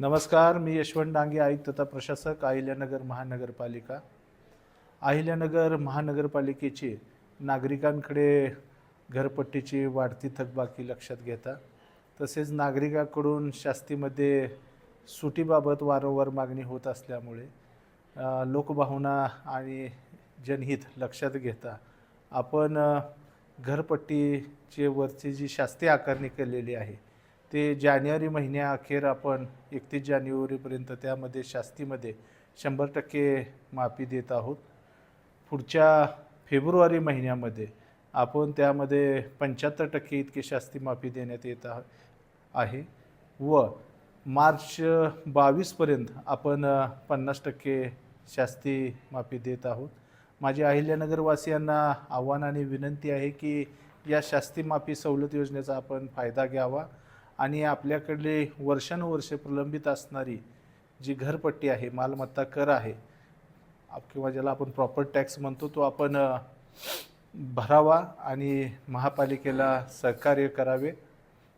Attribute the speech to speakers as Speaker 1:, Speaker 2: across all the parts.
Speaker 1: नमस्कार मी यशवंत डांगे आयुक्त तथा प्रशासक अहिल्यानगर महानगरपालिका. अहिल्यानगर महानगरपालिकेची नागरिकांकडे घरपट्टीची वाढती थकबाकी लक्षात घेता. तसेच नागरिकाकडून शास्तीमध्ये सुटीबाबत वारंवार मागणी होत असल्यामुळे लोकभावना आणि जनहित लक्षात घेता आपण घरपट्टीचे वरची जी शास्ती आकारणी केलेली आहे ते जानेवारी महिन्याअखेर आपण एकतीस जानेवारीपर्यंत त्यामध्ये शास्तीमध्ये शंभर टक्के माफी देत आहोत. पुढच्या फेब्रुवारी महिन्यामध्ये आपण त्यामध्ये पंच्याहत्तर टक्के इतकी शास्ती माफी देण्यात येत आहे व मार्च बावीसपर्यंत आपण पन्नास टक्के शास्ती माफी देत आहोत. माझ्या अहिल्यानगरवासियांना आव्हान आणि विनंती आहे की या शास्ती माफी सवलत योजनेचा आपण फायदा घ्यावा. आणि आपल्याकडले वर्षानुवर्षे प्रलंबित असणारी जी घरपट्टी आहे मालमत्ता कर आहे किंवा ज्याला आपण प्रॉपर टॅक्स म्हणतो तो आपण भरावा आणि महापालिकेला सहकार्य करावे.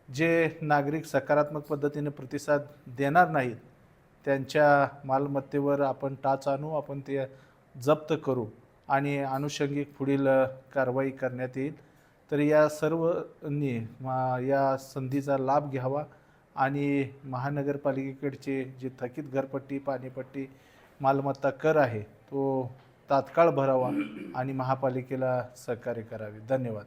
Speaker 1: जे नागरिक सकारात्मक पद्धतीने प्रतिसाद देणार नाहीत त्यांच्या मालमत्तेवर आपण टाच आणू आपण ते जप्त करू आणि अनुषंगिक पुढील कारवाई करण्यात येईल. तर या सर्वनी मा या संधीचा लाभ घ्यावा आणि महानगरपालिकेकडचे जे थकीत घरपट्टी पाणीपट्टी मालमत्ता कर आहे तो तात्काळ भरावा आणि महापालिकेला सहकार्य करावे. धन्यवाद.